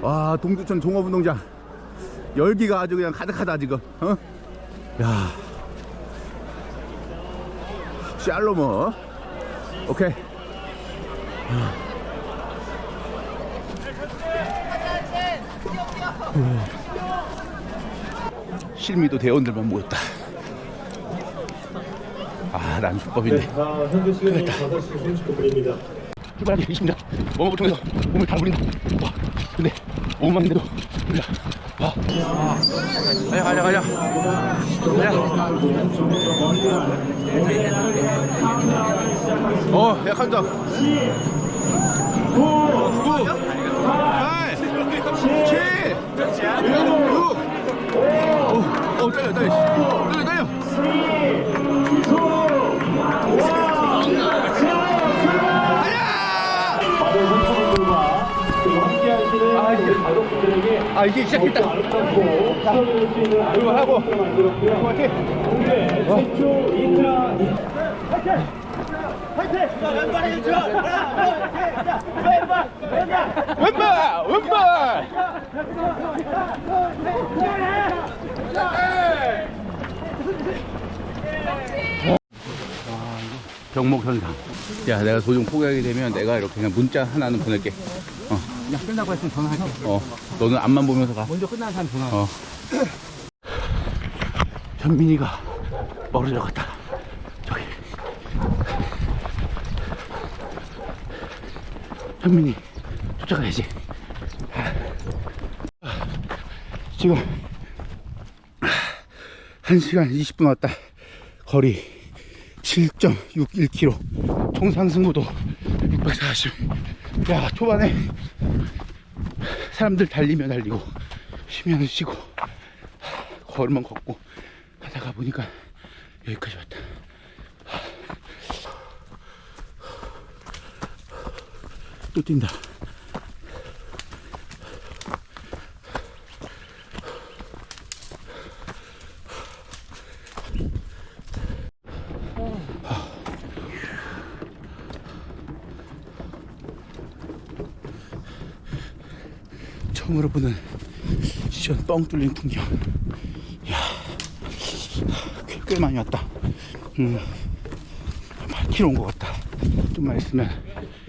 와 동두천 종합운동장. 열기가 아주 그냥 가득하다 지금. 어? 야. 샬로머 오케이. 실미도 대원들만 모였다. 아 난 수법인데. 아, 현재 시간이 5시 39분입니다. 출발하기 20분 웜업을 통해서 몸을 다 돌린다 와 근데 5분 만인데도 몰라 와. 가자 가자 가자. 가자. 어 약한다 9 8 7 6 어, 어 떨려 떨려 아 이제 시작했다 아름답고 추천해줄 수 있는 이거 하고. 아름다운 만들었고요. 화이팅 국내 최초 인트라 왼발 왼발 병목 현상 야 내가 도중 포기하게 되면 내가 이렇게 그냥 문자 하나는 보낼게 어. 그냥 끝나고 했으면 전화할게. 어 너는 앞만 보면서 가 먼저 끝난 사람 전화. 어. 현민이가 멀어져 갔다. 저기. 현민이 쫓아가야지. 지금 1시간 20분 왔다. 거리 7.61km. 총 상승무도 640. 야, 초반에 사람들 달리면 달리고 쉬면 쉬고 걸으면 걷고 하다가 보니까 여기까지 왔다. 또 뛴다 처음으로 보는 시원 뻥 뚫린 풍경. 이야, 꽤, 꽤 많이 왔다. 음, 8km 온 것 같다. 좀만 있으면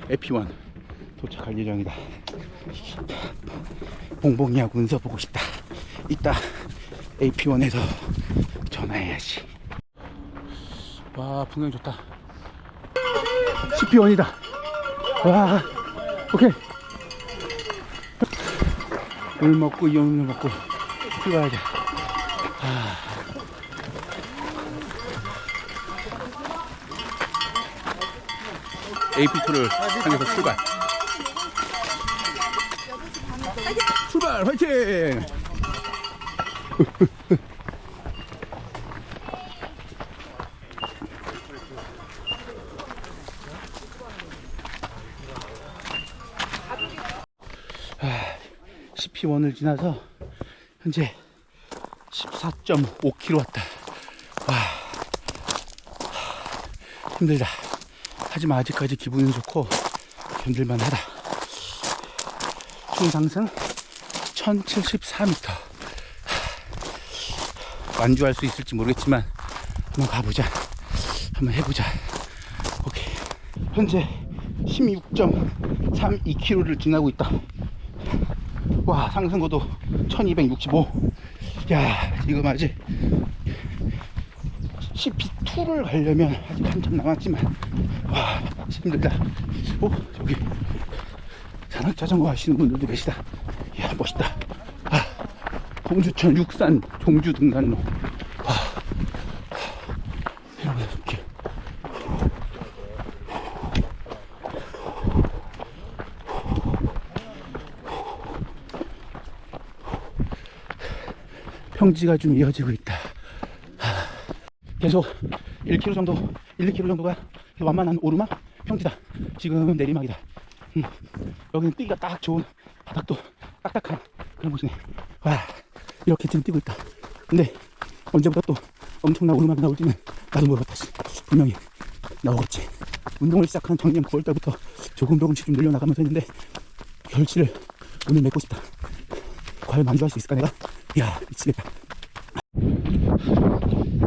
에피원 도착할 예정이다. 봉봉이하고 운서 보고 싶다. 이따 AP1에서 전화해야지. 와, 풍경 좋다. CP1이다. 와, 오케이. 물 먹고 이온물 먹고 출발하자. 아. AP2를 향해서 출발. 출발 화이팅! CP1을 지나서 현재 14.5km 왔다. 와, 힘들다. 하지만 아직까지 기분은 좋고 견딜만 하다. 총 상승 1074m. 완주할 수 있을지 모르겠지만 한번 가보자. 한번 해보자. 오케이. 현재 16.32km를 지나고 있다. 와 상승고도 1265. 야 지금 아직 CP2를 가려면 아직 한참 남았지만 와 힘들다. 오 저기 산악 자전거 하시는 분들도 계시다. 이야 멋있다. 아 동주천 육산 종주 등산로. 와 이런 거 좋게. 평지가 좀 이어지고 있다. 하, 계속 1km 정도, 1, 2km 정도가 완만한 오르막 평지다. 지금 내리막이다. 음, 여기는 뛰기가 딱 좋은 바닥도 딱딱한 그런 곳이네. 와, 이렇게 지금 뛰고 있다. 근데 언제부터 또 엄청난 오르막이 나올지는 나도 모르겠다. 씨. 분명히 나오겠지. 운동을 시작한 작년 9월달부터 조금 조금씩 좀 늘려나가면서 했는데 결실을 오늘 맺고 싶다. 과연 만족할 수 있을까 내가? 이야 미치겠다.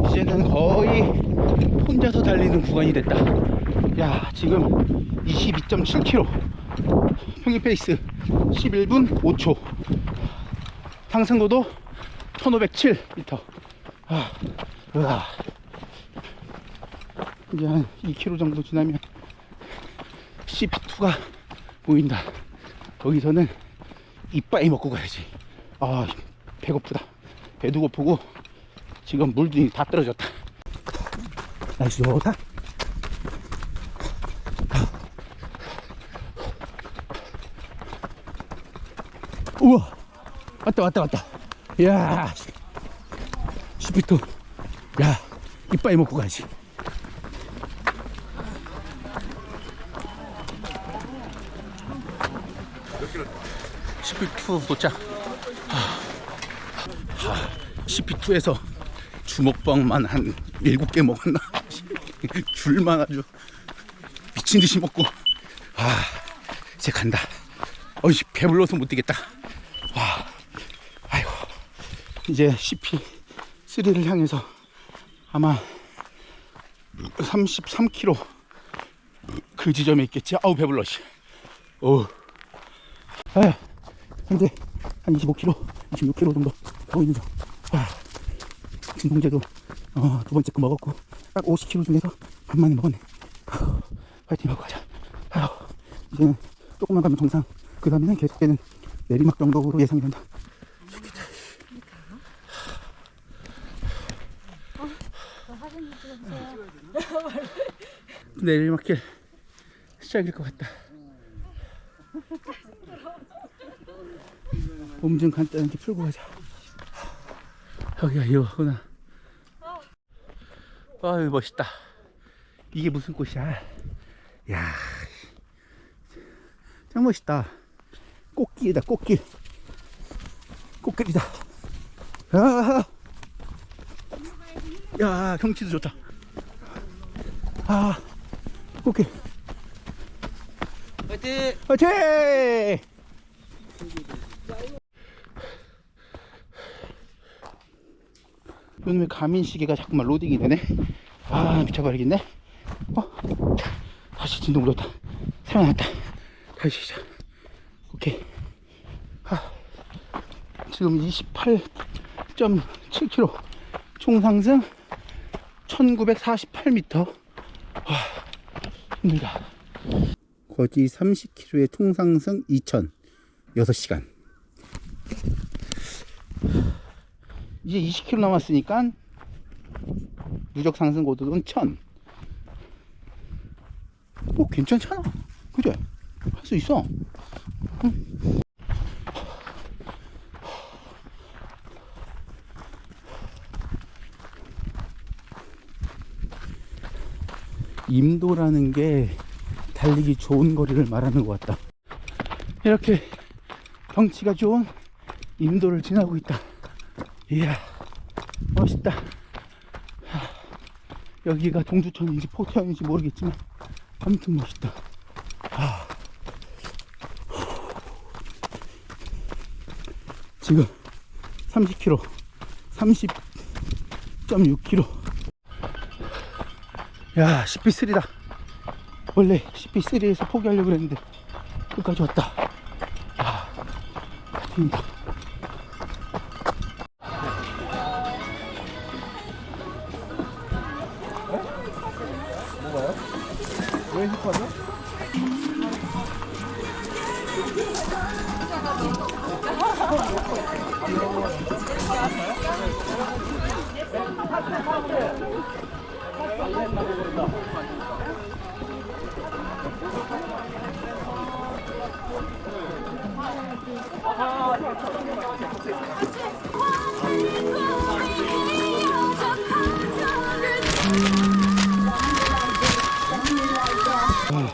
이제는 거의 혼자서 달리는 구간이 됐다. 야 지금 22.7km 평균 페이스 11분 5초 상승고도 1507m 아, 으아. 이제 한 2km 정도 지나면 CP2가 보인다 거기서는 이빠이 먹고 가야지. 아 배고프다. 배도 고프고 지금 물도 다 떨어졌다. 날씨 좋다. 우와 왔다 왔다 왔다. 이야 시피트 야 이빠이 먹고 가지 시피투 도착 CP2에서 주먹밥만 한 7개 먹었나? 줄만 아주 미친 듯이 먹고. 아 이제 간다. 어이 배불러서 못 뛰겠다. 와 아이고. 이제 CP3를 향해서 아마 33km 그 지점에 있겠지? 아우 배불러 씨. 어우 아 현재 한 25km 26km 정도 가고 있는 중. 아, 진통제도 어, 두 번째 거 먹었고 딱 50kg 중에서 반만에 먹었네. 아휴, 파이팅 하고 가자. 아휴, 이제는 조금만 가면 정상. 그 다음에는 계속되는 내리막 정도로 예상이 된다. 내리막길 시작일 것 같다 몸 좀 간단하게 풀고 가자. 여기가 이거구나. 아유 멋있다. 이게 무슨 꽃이야? 야, 짱 멋있다. 꽃길이다 꽃길. 꽃길이다. 아, 야 경치도 좋다. 아 꽃길. 화이팅! 화이팅! 요즘에 가민 시계가 자꾸만 로딩이 되네. 아 미쳐버리겠네. 어? 자, 다시 진동 울었다. 살아났다. 다시 시작. 오케이. 아, 지금 28.7km 총 상승 1948m. 와, 힘들다. 거지 30km의 통상승 2000 6시간 이제 20km 남았으니까 누적 상승 고도는 1000 뭐 괜찮잖아 그래 할 수 있어 응. 임도라는 게 달리기 좋은 거리를 말하는 것 같다. 이렇게 경치가 좋은 임도를 지나고 있다. 이야, 멋있다. 하, 여기가 동두천인지 포천인지 모르겠지만, 아무튼 멋있다. 하. 지금 30km, 30.6km. 야, CP3다. 원래 CP3에서 포기하려고 그랬는데 끝까지 왔다. 아, 힘다. 왜 힙하냐? 아,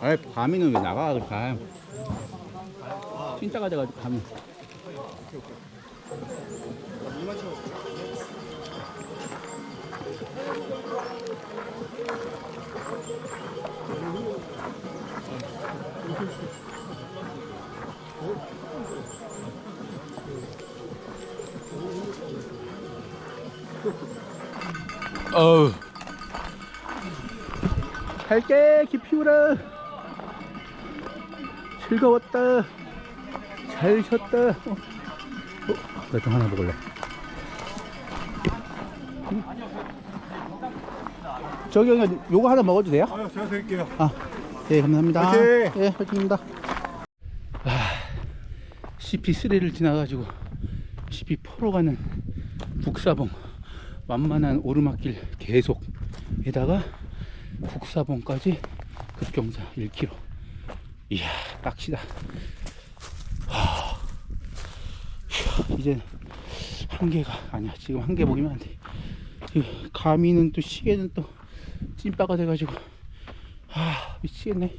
아이 밤이는 왜 나가 그래 밤 진짜 가져가지고 밤이 어우 갈게 기피우라 즐거웠다 잘 쉬었다 어, 어, 나좀 하나 먹을래 음. 저기 형님 요거 하나 먹어도 돼요? 아, 제가 드릴게요. 아, 예, 감사합니다. 화이팅! 예, 화이팅입니다. 아, CP3를 지나가지고 CP4로 가는 북사봉 만만한 오르막길 계속에다가 북사봉까지 급경사 1km. 이야, 빡시다. 하, 휴, 이제 한계가 아니야. 지금 한계 보기면 안 돼. 이 가미는 또 시계는 또 찐빠가 돼가지고 아 미치겠네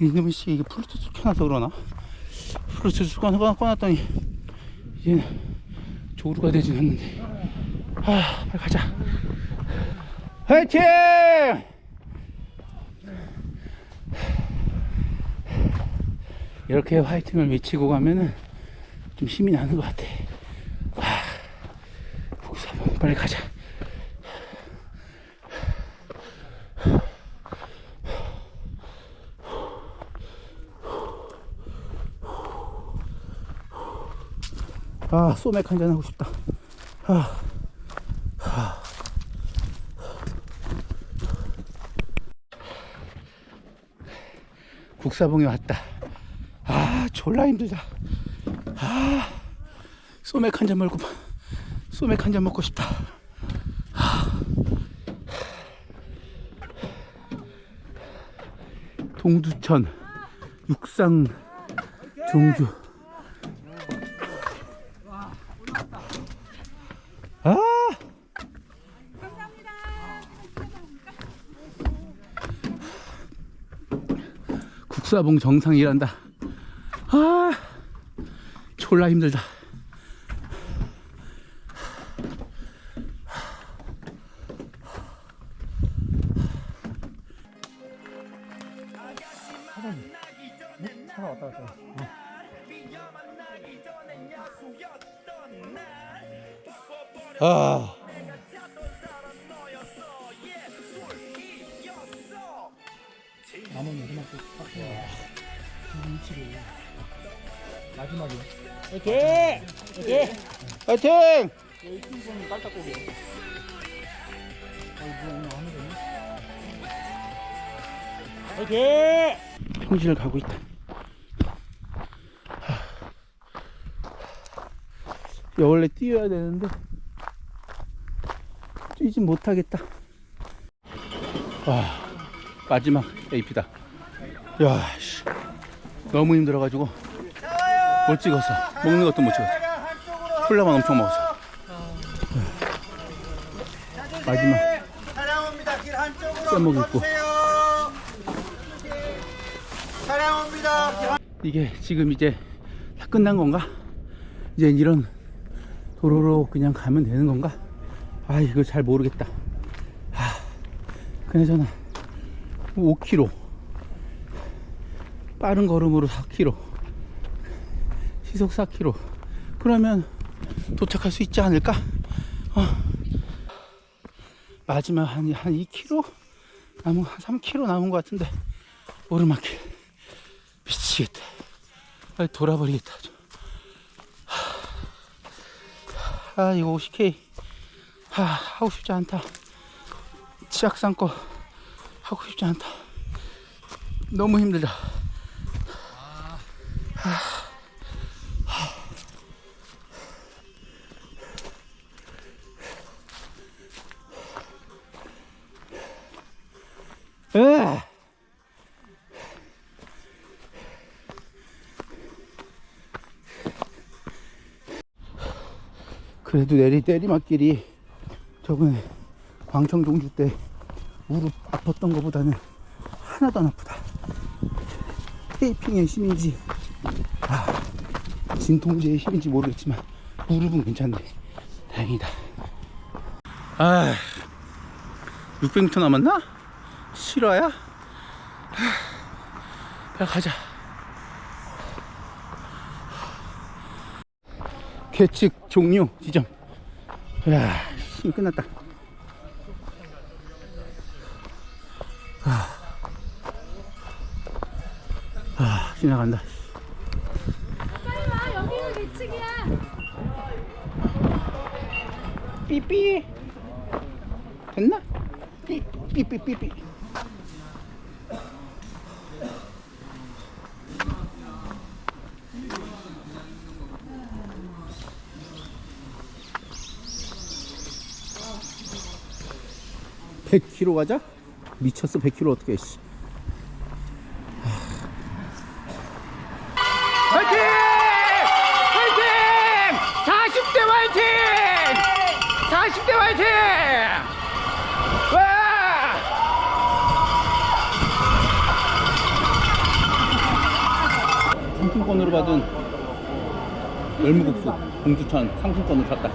이놈의 씨 이게 블루투스 켜놔서 그러나 꺼- 꺼놨더니 이제는 조루가 되진 않는데 아 빨리 가자 화이팅 이렇게 화이팅을 외치고 가면은 좀 힘이 나는 것 같아 아, 복사봉 빨리 가자 아, 소맥 한잔 하고 싶다. 아, 아. 국사봉에 왔다. 아, 졸라 힘들다. 아, 소맥 한 잔 먹고, 소맥 한 잔 먹고 싶다. 아. 동두천, 육상, 종주. 국사봉 정상이란다. 아! 졸라 힘들다. 아. 마지막에. 화이팅! 여기 킹콩이 깔딱고기. 어이, 뭐 오늘 하는 거니? 평지를 가고 있다. 야, 원래 뛰어야 되는데 뛰진 못하겠다. 와 마지막 AP다. 야, 씨. 너무 힘들어가지고 못 찍었어. 먹는 것도 못 찍었어. 콜라만 엄청 먹었어. 마지막. 길 한쪽으로 쌤목 있고. 이게 지금 이제 다 끝난 건가? 이제 이런 도로로 그냥 가면 되는 건가? 아 이거 잘 모르겠다. 아 그나저나 5km 빠른 걸음으로 4km 시속 4km 그러면 도착할 수 있지 않을까? 어. 마지막 한, 한 2km? 남은 한 3km 남은 것 같은데 오르막길 미치겠다. 빨리 돌아버리겠다. 아, 이거 50K. 하, 하고 싶지 않다. 치악산 거 하고 싶지 않다. 너무 힘들다. 하. 으아! 그래도 내리 내리막길이 저번에 광청 종주 때 무릎 아팠던 것보다는 하나도 안 아프다. 테이핑의 힘인지 아, 진통제의 힘인지 모르겠지만 무릎은 괜찮네 다행이다 아 600m 남았나? 실화야? 하, 빨리 가자. 계측 종료 지점. 이야. 힘 끝났다. 아, 아 지나간다. 빨리 와 여기는 2층이야 삐삐. 됐나? 삐삐삐삐삐 100km 가자? 미쳤어 100km 어떻게 씨. 화이팅! 화이팅! 40대 화이팅! 40대 화이팅! 와! 상품권으로 받은 열무국수 공주천 상품권을 샀다.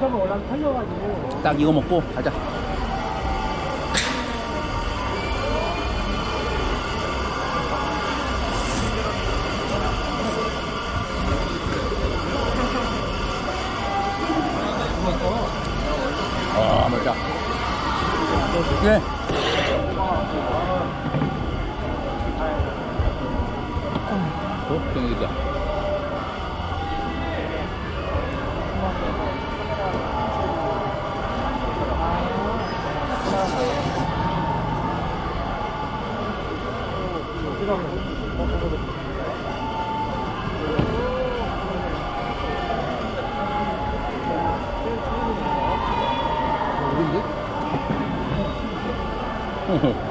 딱 이거 먹고 가자. Mm-hmm.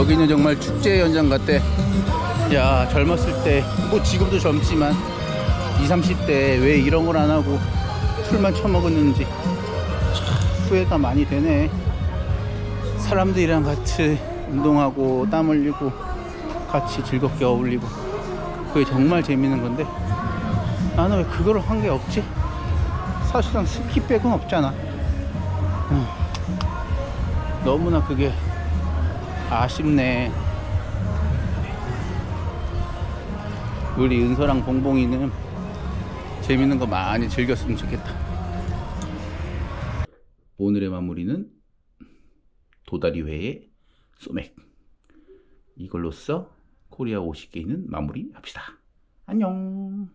여기는 정말 축제 현장 같대. 야, 젊었을 때, 뭐 지금도 젊지만, 20, 30대 왜 이런 걸 안 하고 술만 처먹었는지 참 후회가 많이 되네. 사람들이랑 같이 운동하고 땀 흘리고 같이 즐겁게 어울리고 그게 정말 재밌는 건데 나는 왜 그거를 한게 없지? 사실상 스키 백은 없잖아. 음. 너무나 그게 아쉽네. 우리 은서랑 봉봉이는 재밌는 거 많이 즐겼으면 좋겠다. 오늘의 마무리는 도다리회의 소맥. 이걸로써 코리아 50개는 마무리 합시다. 안녕.